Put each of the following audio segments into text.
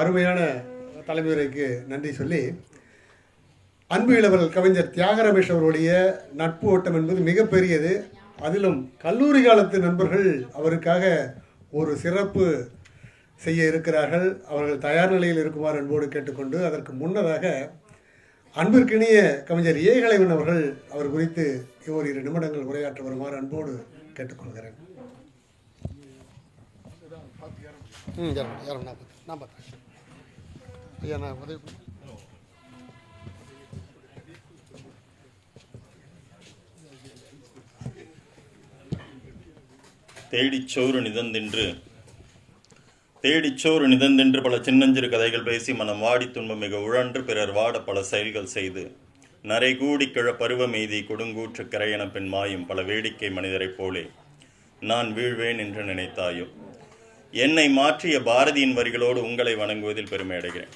அருமையான தலைமுறைக்கு நன்றி சொல்லி அன்பு இளவல் கவிஞர் தியாகரமேஷ் அவருடைய நட்பு ஓட்டம் என்பது மிகப்பெரியது. அதிலும் கல்லூரி காலத்து நண்பர்கள் அவருக்காக ஒரு சிறப்பு செய்ய இருக்கிறார்கள். அவர்கள் தயார் நிலையில் இருக்குமாறு அன்போடு கேட்டுக்கொண்டு அதற்கு முன்னதாக அன்பிற்கினிய கவிஞர் ஏகலைவன் அவர்கள் அவர் குறித்து ஓரிரு நிமிடங்கள் உரையாற்ற வருமாறு அன்போடு கேட்டுக்கொள்கிறேன். ம் இறங்க இறங்க நான் நான் பார்க்குறேன். ஐயா நான் உதவி தேடிச்சோறு நிதந்தின்று. தேடிச்சோறு நிதந்தென்று பல சின்னஞ்சிறு கதைகள் பேசி மனம் வாடி துன்பம் மிக உழன்று பிறர் வாட பல செயல்கள் செய்து. நரை கூடி கிழ மீதி கொடுங்கூற்று கரையென பின் மாயும் பல வேடிக்கை மனிதரைப் போலே. நான் வீழ்வேன் என்று நினைத்தாயோ? என்னை மாற்றிய பாரதியின் வரிகளோடு உங்களை வணங்குவதில் பெருமை அடைகிறேன்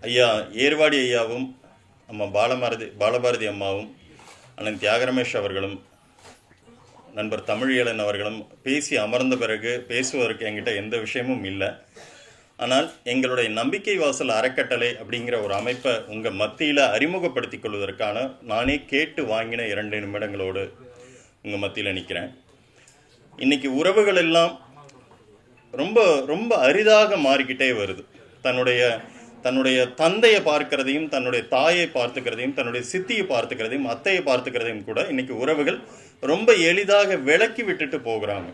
ஐயா ஏர்வாடி ஐயாவும் அம்மா பாலபாரதி பாலபாரதி அம்மாவும் அண்ணன் தியாகரமேஷ் அவர்களும் நண்பர் தமிழியலன் அவர்களும் பேசி அமர்ந்த பிறகு பேசுவதற்கு என்கிட்ட எந்த விஷயமும் இல்லை. ஆனால் எங்களுடைய நம்பிக்கை வாசல் அறக்கட்டளை அப்படிங்கிற ஒரு அமைப்பை உங்கள் மத்தியில் அறிமுகப்படுத்திக் கொள்வதற்கான நானே கேட்டு வாங்கின இரண்டு நிமிடங்களோடு உங்கள் மத்தியில் நிற்கிறேன் இன்னைக்கு உறவுகள் எல்லாம் ரொம்ப ரொம்ப அரிதாக மாறிக்கிட்டே வருது. தன்னுடைய தன்னுடைய தந்தையை பார்க்கிறதையும் தன்னுடைய தாயை பார்த்துக்கிறதையும் தன்னுடைய சித்தியை பார்த்துக்கிறதையும் அத்தையை பார்த்துக்கிறதையும் கூட இன்னைக்கு உறவுகள் ரொம்ப எளிதாக விலக்கி விட்டுட்டு போகிறாங்க.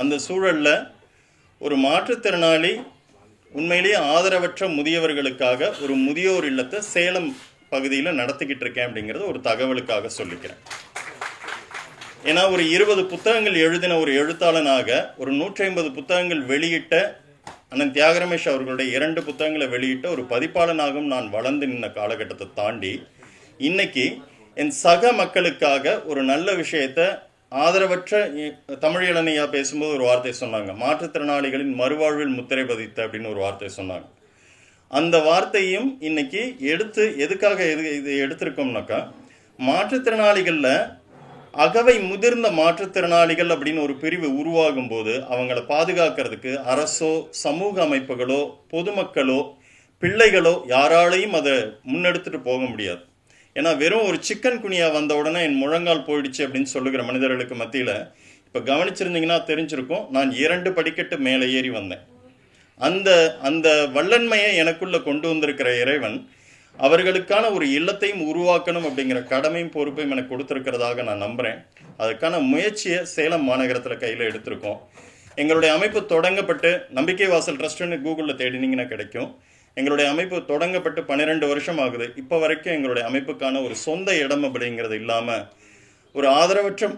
அந்த சூழலில் ஒரு மாற்றுத்திறனாளி உண்மையிலேயே ஆதரவற்ற முதியவர்களுக்காக ஒரு முதியோர் இல்லத்தை சேலம் பகுதியில் நடத்திக்கிட்டு இருக்கேன் அப்படிங்கிறது ஒரு தகவலுக்காக சொல்லிக்கிறேன். ஏன்னா ஒரு இருபது புத்தகங்கள் எழுதின ஒரு எழுத்தாளனாக ஒரு நூற்றி ஐம்பது புத்தகங்கள் வெளியிட்ட அண்ணன் தியாகரமேஷ் அவர்களுடைய இரண்டு புத்தகங்களை வெளியிட்ட ஒரு பதிப்பாளனாகவும் நான் வளர்ந்து நின்ன காலகட்டத்தை தாண்டி இன்னைக்கு என் சக மக்களுக்காக ஒரு நல்ல விஷயத்த ஆதரவற்ற தமிழ் இளநியா பேசும்போது ஒரு வார்த்தை சொன்னாங்க. மாற்றுத்திறனாளிகளின் மறுவாழ்வில் முத்திரை பதித்த அப்படின்னு ஒரு வார்த்தை சொன்னாங்க. அந்த வார்த்தையும் இன்னைக்கு எடுத்து எதுக்காக எது இது எடுத்திருக்கோம்னாக்கா மாற்றுத்திறனாளிகளில் அகவை முதிர்ந்த மாற்றுத்திறனாளிகள் அப்படின்னு ஒரு பிரிவு உருவாகும் போது அவங்கள பாதுகாக்கிறதுக்கு அரசோ சமூக அமைப்புகளோ பொதுமக்களோ பிள்ளைகளோ யாராலையும் அதை முன்னெடுத்துட்டு போக முடியாது. ஏன்னா வெறும் ஒரு சிக்கன் குனியா வந்த உடனே என் முழங்கால் போயிடுச்சு அப்படின்னு சொல்லுகிற மனிதர்களுக்கு மத்தியில் இப்போ கவனிச்சிருந்தீங்கன்னா தெரிஞ்சிருக்கும் நான் இரண்டு படிக்கட்டு மேலே ஏறி வந்தேன். அந்த அந்த வல்லன்மையை எனக்குள்ளே கொண்டு வந்திருக்கிற இறைவன் அவர்களுக்கான ஒரு இல்லத்தையும் உருவாக்கணும் அப்படிங்கிற கடமையும் பொறுப்பையும் எனக்கு கொடுத்துருக்கிறதாக நான் நம்புகிறேன் அதுக்கான முயற்சியை சேலம் மாநகரத்தில் கையில் எடுத்திருக்கோம். எங்களுடைய அமைப்பு தொடங்கப்பட்டு நம்பிக்கை வாசல் ட்ரஸ்ட்டுன்னு கூகுளில் தேடினீங்கன்னா கிடைக்கும். எங்களுடைய அமைப்பு தொடங்கப்பட்டு பன்னிரெண்டு வருஷம் ஆகுது. இப்போ வரைக்கும் எங்களுடைய அமைப்புக்கான ஒரு சொந்த இடம் அப்படிங்கிறது இல்லாமல் ஒரு ஆதரவற்ற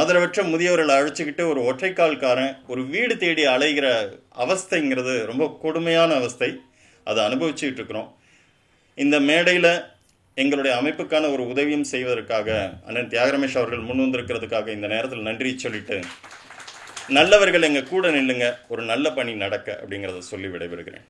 ஆதரவற்ற முதியவர்களை அழைச்சிக்கிட்டு ஒரு ஒற்றைக்கால்காரன் ஒரு வீடு தேடி அலைகிற அவஸ்தைங்கிறது ரொம்ப கொடுமையான அவஸ்தை. அதை அனுபவிச்சுக்கிட்டு இருக்கிறோம். இந்த மேடையில் எங்களுடைய அமைப்புக்கான ஒரு உதவியும் செய்வதற்காக அண்ணன் தியாகரமேஷ் அவர்கள் முன் வந்திருக்கிறதுக்காக இந்த நேரத்தில் நன்றி சொல்லிட்டு நல்லவர்கள் எங்கள் கூட நில்லுங்க ஒரு நல்ல பணி நடக்க அப்படிங்கிறத சொல்லி விடைபெறுகிறேன்.